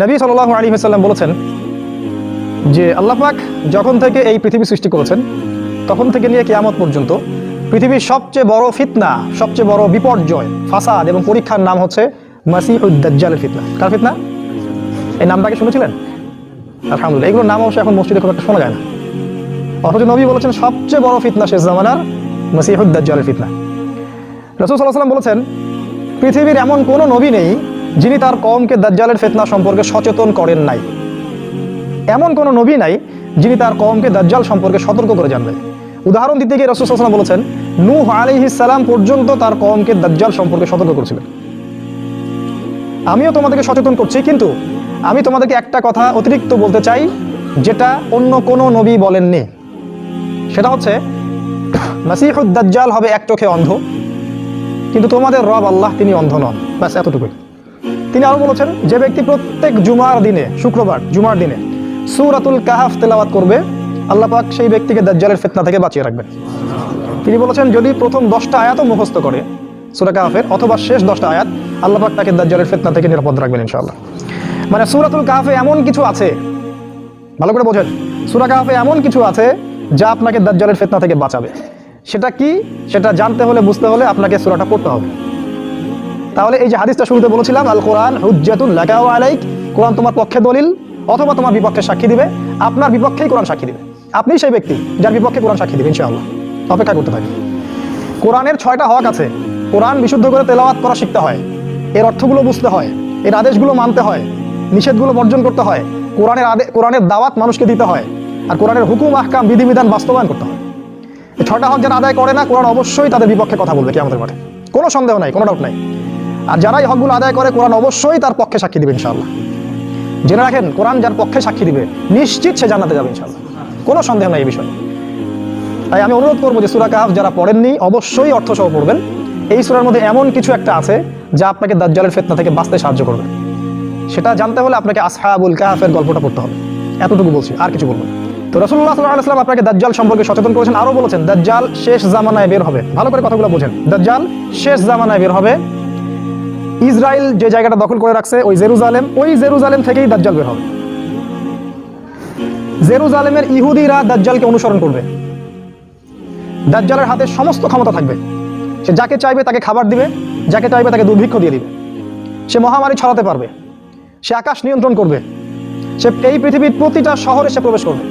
নবী সাল আলী সাল্লাম বলেছেন যে আল্লাহ পাক যখন থেকে এই পৃথিবী সৃষ্টি করেছেন, তখন থেকে নিয়ে কেয়ামত পর্যন্ত পৃথিবীর সবচেয়ে বড় ফিতনা, সবচেয়ে বড় বিপর্যয়, ফাসাদ এবং পরীক্ষার নাম হচ্ছে মাসিউদ্দাজ্জালের ফিতনা। কার ফিতনা? এই নামটাকে শুনেছিলেন? আলহামদুলিল্লাহ, এগুলোর নাম অবশ্য এখন মসজিদে খুব একটা শোনা যায় না। অথচ নবী বলেছেন, সবচেয়ে বড় ফিতনা শেষ জামানার মাসিহুদ্দাজ্জালের ফিতনা। রসুল সাল্লাহ সাল্লাম বলেছেন, পৃথিবীর এমন কোনো নবী নেই যিনি তার কমকে দাজ্জালের ফেতনা সম্পর্কে সচেতন করেন নাই। এমন কোনো নবী নাই যিনি তার কমকে দাজ্জাল সম্পর্কে সতর্ক করে জানবেন উদাহরণ দিতে গিয়ে রসুল সাল্লাম বলেছেন, নূহ সালাম পর্যন্ত তার কমকে দাজ্জাল সম্পর্কে সতর্ক করেছিলেন আমিও তোমাদেরকে সচেতন করছি, কিন্তু আমি তোমাদেরকে একটা কথা অতিরিক্ত বলতে চাই, যেটা অন্য কোনো নবী বলেননি। সেটা হচ্ছে, মাসিহুদ দাজ্জাল হবে এক চোখে অন্ধ, কিন্তু তোমাদের রব আল্লাহ তিনি অন্ধ নন। ব্যাস, এতটুকুই। তিনি আরও বলেছেন, যে ব্যক্তি প্রত্যেক জুমার দিনে, শুক্রবার, জুমার দিনে সুরাতুল কাহাফ তেলাওয়াত করবে, আল্লাহ পাক সেই ব্যক্তিকে দাজ্জালের ফিতনা থেকে বাঁচিয়ে রাখবেন। তিনি বলেছেন, যদি প্রথম দশটা আয়াতও মুখস্থ করে সুরা কাহাফের, অথবা শেষ দশটা আয়াত, আল্লাহ পাক তাকে দাজ্জালের ফিতনা থেকে নিরাপদ রাখবেন ইনশাআল্লাহ। মানে সুরাতুল কাহাফে এমন কিছু আছে, ভালো করে বোঝেন, সুরা কাহাফে এমন কিছু আছে যা আপনাকে দাজ্জালের ফিতনা থেকে বাঁচাবে। সেটা কি? সেটা জানতে হলে, বুঝতে হলে আপনাকে সুরাটা পড়তে হবে। তাহলে এই যে হাদিসটা শুরুতে বলেছিলাম আল কোরআন হুজ্জাতুল লাকাও আলাইক, কোরআন তোমার পক্ষে দলিল অথবা তোমার বিপক্ষে সাক্ষী দিবে, আপনার বিপক্ষেই কোরআন সাক্ষী দিবে। আপনি সেই ব্যক্তি যার বিপক্ষে কোরআন সাক্ষী দিবে, ইনশাআল্লাহ। অপেক্ষা করতে থাকি কোরআনের ছয়টা হক আছে। কোরআন বিশুদ্ধ করে তেলাওয়াত করা শিখতে হয়। এর অর্থগুলো বুঝতে হয়। এর আদেশগুলো মানতে হয়। নিষেধগুলো বর্জন করতে হয়। কোরআনের আদে কোরআনের দাওয়াত মানুষকে দিতে হয়। আর কোরআনের হুকুম, আহকাম, বিধিবিধান বাস্তবায়ন করতে হয়। এই ছয়টা হক যারা আদায় করে না, কোরআন অবশ্যই তাদের বিপক্ষে কথা বলবে কি আমাদের মাঠে। কোনো সন্দেহ নাই, কোনো ডাউট নাই। আর যারা এই হকগুলো আদায় করে, কোরআন অবশ্যই তার পক্ষে সাক্ষী দিবে ইনশাআল্লাহ। জেনে রাখেন, কোরআন যার পক্ষে সাক্ষী দিবে, নিশ্চিত সে জানাতে যাবে ইনশাআল্লাহ। কোনো সন্দেহ নাই এই বিষয়ে। তাই আমি অনুরোধ করব যে সুরা কাহাফ যারা পড়েননি, অবশ্যই অর্থ সহ পড়বেন। এই সুরার মধ্যে এমন কিছু একটা আছে, যা আপনাকে দাজ্জালের ফেতনা থেকে বাঁচতে সাহায্য করবে। সেটা জানতে হলে আপনাকে আসহাবুল কাহাফের গল্পটা পড়তে হবে। এতটুকু বলছি, আর কিছু বলব তো রসুল্লাহ সাল্লাহ আপনাকে দাজ্জাল সম্পর্কে সচেতন করেছেন। আরও বলেছেন, দাজ্জাল শেষ জামানায় বের হবে। ভালো করে কথাগুলো বোঝেন। দাজ্জাল শেষ জামানায় বের হবে। ইসরায়েল যে জায়গাটা দখল করে রাখছে, ওই জেরুজালেম ওই জেরুজালেম থেকেই দাজ্জাল বের হবে। জেরুজালেমের ইহুদিরা দাজ্জালকে অনুসরণ করবে। দাজ্জালের হাতে সমস্ত ক্ষমতা থাকবে। সে যাকে চাইবে তাকে খাবার দিবে, যাকে চাইবে তাকে দুর্ভিক্ষ দিয়ে দিবে। সে মহামারী ছড়াতে পারবে। সে আকাশ নিয়ন্ত্রণ করবে। সে এই পৃথিবীর প্রতিটা শহরে সে প্রবেশ করবে।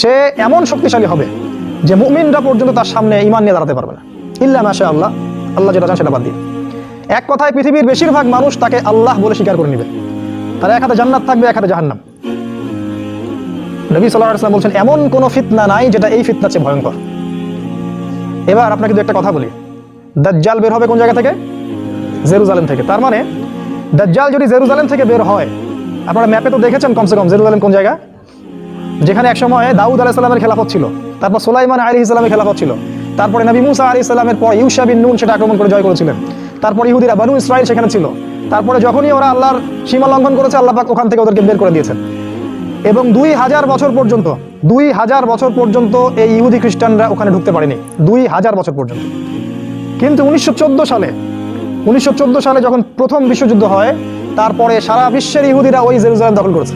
সে এমন শক্তিশালী হবে যে মুমিনরা পর্যন্ত তার সামনে ইমান নিয়ে দাঁড়াতে পারবে না। ইল্লা মাসা আল্লাহ আল্লাহ যেটা চান সেটা বাদ দিয়ে এক কথায় পৃথিবীর বেশিরভাগ মানুষ তাকে আল্লাহ বলে স্বীকার করে নেবে। তার এক হাতে জান্নাত থাকবে, এক হাতে জাহান্নাম। নবী সাল্লাহ ইসলাম বলছেন, এমন কোনো ফিতনা নাই যেটা এই ফিতনা চেয়ে ভয়ঙ্কর। এবার আপনাকে দু একটা কথা বলি। দাজ্জাল বের হবে কোন জায়গা থেকে? জেরুজালেম থেকে। তার মানে দাজ্জাল যদি জেরুজালেম থেকে বের হয়, আপনারা ম্যাপে তো দেখেছেন কমসে কম জেরুজালেম কোন জায়গা? যেখানে একসময় দাউদ আলাহ সাল্লামের খেলাফত ছিল, তারপর সোলাইমান আলী ইসলামের খেলাফত ছিল, তারপরে নবী মুসা আলী ইসলামের পর ইউসা বিন নুন সেটা আক্রমণ করে জয় করেছিলেন। তারপর ইহুদিরা বানু ইসরায়েল সেখানে ছিল। তারপরে যখনই ওরা আল্লাহর সীমা লঙ্ঘন করেছে, আল্লাহ পাক ওখান থেকে ওদেরকে বের করে দিয়েছেন। এবং দুই হাজার বছর পর্যন্ত, দুই হাজার বছর পর্যন্ত এই ইহুদি খ্রিস্টানরা ওখানে ঢুকতে পারেনি। দুই হাজার বছর পর্যন্ত। কিন্তু উনিশশো চোদ্দ সালে, উনিশশো চোদ্দ সালে যখন প্রথম বিশ্বযুদ্ধ হয়, তারপরে সারা বিশ্বের ইহুদিরা ওই জেরুজালেম দখল করেছে।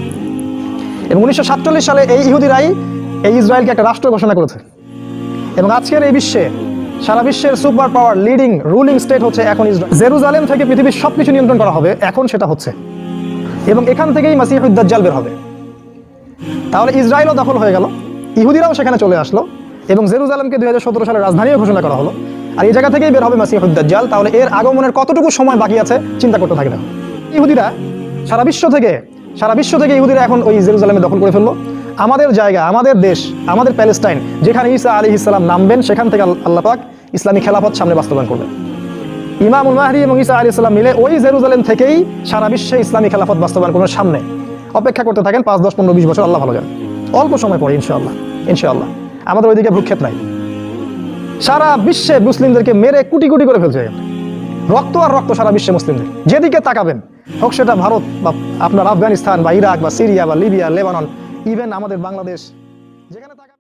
এবং উনিশশো সাতচল্লিশ সালে এই ইহুদিরাই এই ইসরায়েলকে একটা রাষ্ট্র ঘোষণা করেছে। এবং আজকের এই বিশ্বে সারা বিশ্বের super power leading, ruling state হচ্ছে এখন ইসরায়েল জেরুজালেম থেকে পৃথিবীর সব কিছু নিয়ন্ত্রণ করা হবে, এখন সেটা হচ্ছে। এবং এখান থেকেই মাসিহুদ্দাজ্জাল বের হবে। তাহলে ইসরায়েলও দখল হয়ে গেল, ইহুদিরাও সেখানে চলে আসলো, এবং জেরুজালেমকে দুই সালের রাজধানীও ঘোষণা করা হলো। আর এই জায়গা থেকেই বের হবে মাসিহুদ্দাজ্জাল। তাহলে এর আগমনের কতটুকু সময় বাকি আছে, চিন্তা করতে থাকে না। ইহুদিরা সারা বিশ্ব থেকে, সারা বিশ্ব থেকে ইহুদিরা এখন ওই জেরুজালেমে দখল করে ফেলল। আমাদের জায়গা, আমাদের দেশ, আমাদের প্যালেস্টাইন, যেখানে ঈসা আলী ইসলাম নামবেন, সেখান থেকে আল- আল্লাহ পাক ইসলামী খেলাফত সামনে বাস্তবায়ন করবেন। ইমামুল মাহরি এবং ঈসা আলী ইসলাম মিলে ওই জেরুজালেম থেকেই সারা বিশ্বে ইসলামী খেলাফত বাস্তবায়ন করবেন সামনে। অপেক্ষা করতে থাকেন পাঁচ, দশ, পনেরো, বিশ বছর, আল্লাহ ভালো জানেন। অল্প সময় পরে, ইনশাআল্লাহ ইনশাআল্লাহ। আমাদের ওইদিকে ভ্রুক্ষেপ নাই। সারা বিশ্বে মুসলিমদেরকে মেরে কুটি কুটি করে ফেলছে। রক্ত আর রক্ত সারা বিশ্বে মুসলিমদের। যেদিকে তাকাবেন, হোক সেটা ভারত বা আপনার আফগানিস্তান বা ইরাক বা সিরিয়া বা লিবিয়া, লেবানন ইভেন আমাদের বাংলাদেশ যেখানে